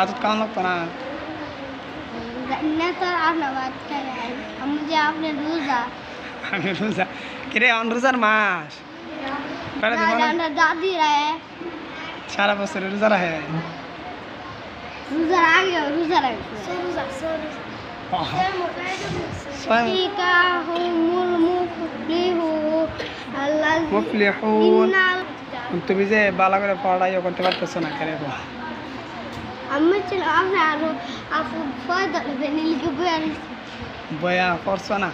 বাজত কেমন লাগতো না না তো আপনার বাদ খাই আমি যে আপনি রোজা আমি রোজা কিরে অন রোজার মাস বেড়া দিব না? আমরা দাদি রে সারা বছর রোজা রাখে রোজার আগে রোজা রাখছে রোজা ছয় টিকা হু মুল মুফলিহু আল্লাহ মুফলিহুন ইন্নাল তুমি যে বালা করে পড়াইও করতে পারতেছো না কেরে আপু ফয়দা দেবে নীলকে বই আর বয়া পড়ছো না?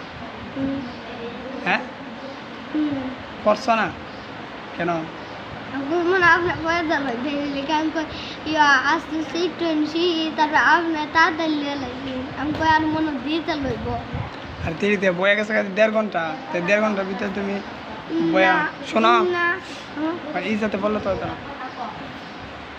হ্যাঁ? পড়ছো না? কেন? মনে আপনার ফয়দা লাগবে নীলকে ইয়া আস্তে আস্তে একটু এনছি তারপর আপনার তাড়াতাড়ি লাগবে আমি কই আর মনে দিতে লইব। আর তিরিতে বয়া গেছে কাছে দেড় ঘণ্টা? তো দেড় ঘণ্টার ভিতরে তুমি বয়া শোনো। এই যাতে বলল তো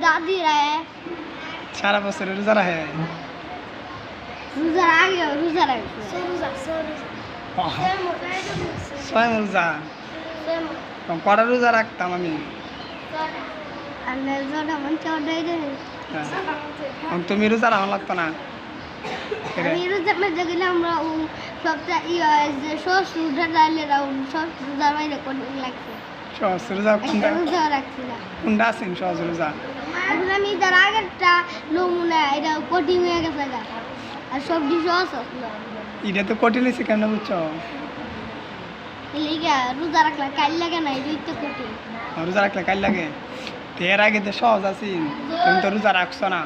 দাদি রে। সারা বছর রোজা রাখে? রোজার আগে রোজা রাখছে ছয় রোজা কটা রোজা রাখতাম আমি? হ্যাঁ। তুমি রোজা রাখা লাগতো না? আমি রোজা মধ্যে গেলে আমরা সপ্তাহ ইয়ে যে ডালে সব রোজার বাইরে করতে লাগছে সহজ রোজা কোনটা কোনটা আছেন সহজ রোজা আমি তার আগেরটা নমুনা এটা কঠিন হয়ে গেছে আর সবজি সহজ আসলো এটা তো কঠিন হয়েছে কেন বুঝছ লিগা রোজা রাখলে কাল লাগে না এটাই তো কঠিন রোজা রাখলে কাল লাগে এর আগে তো সহজ আছেন তুমি তো রোজা রাখছো না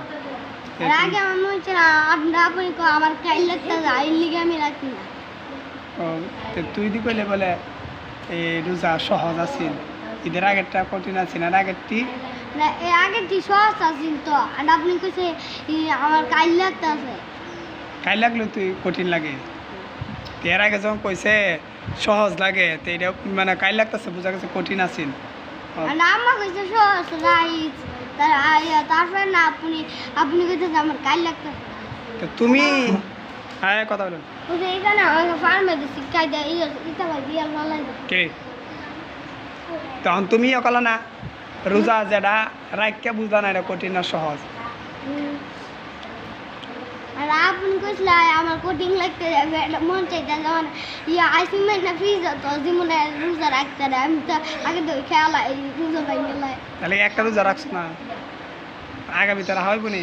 আগে হচ্ছে আপনার আপনি আমার কাল লাগতে যায় লিগে আমি রাখি না তুই দি কইলে বলে এই রোজা সহজ আছেন ঈদের আগেরটা কঠিন আছেন না আগেরটি? না এই আগেরটি সহজ আছিল তো আর আপনি কইছে আমার কাল লাগতে আছে। কাল লাগল তুই কঠিন লাগে। এর আগে যখন কইছে সহজ লাগে তো এটা মানে কাল লাগতেছে বোঝা গেছে কঠিন আছেন ও, আর আম্মা কইছে সহজ আইয়া তারপরে না আপনি আপনি কইতে আমার কাল লাগতে আছে। তো তুমি হ্যাঁ কথা বলুন এখানে আমাকে ফার্মে দিচ্ছি ইয়ে ইটা ভাই বিয়াল ভালো কে? তখন তুমি অকল না। রোজা যেটা রাইকা বুঝলা না এটা কঠিন না সহজ। আর আপনি কইছিল আমার কোটিং লাগতে যাবে মন চাইতে যেমন ইয়ে আইসি না ফ্রিজ তো জীবনে রোজা রাখতে রে আমি তো আগে তো খেয়াল রোজা পাই গেলাই তাহলে একটা রোজা রাখছো না। আগামীতে রাখা হইব নি?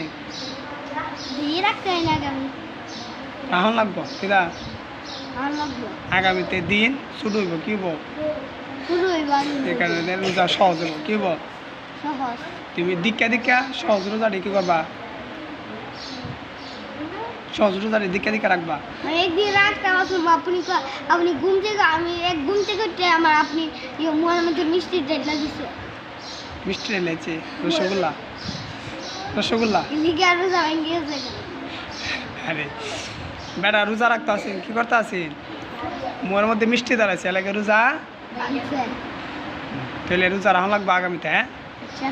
দিয়ে রাখতে হয় না আমি। রাহন লাগবো কিদা আগামীতে দিন শুরু হইব কি হইব? এই কারণে রোজা সহজ কি সহজ। তুমি দীক্ষা দীক্ষা সহজ রোজা কি করবা? সহজ রোজা দীক্ষা দীক্ষা রাখবা। মানে একদিন রাখতে আসুন আপনি ক- আপনি ঘুম থেকে আমি এক ঘুম থেকে উঠে আমার আপনি ইয়ে মনের মধ্যে মিষ্টি লেছে রসগোল্লা? রসগোল্লা? আর বেটা রোজা রাখতে আছেন কি করতে আছেন? মোর মধ্যে মিষ্টি দাঁড়াচ্ছে এলাকা রোজা আচ্ছা তাহলে রোজা রাখা লাগবে আগামীতে হ্যাঁ আচ্ছা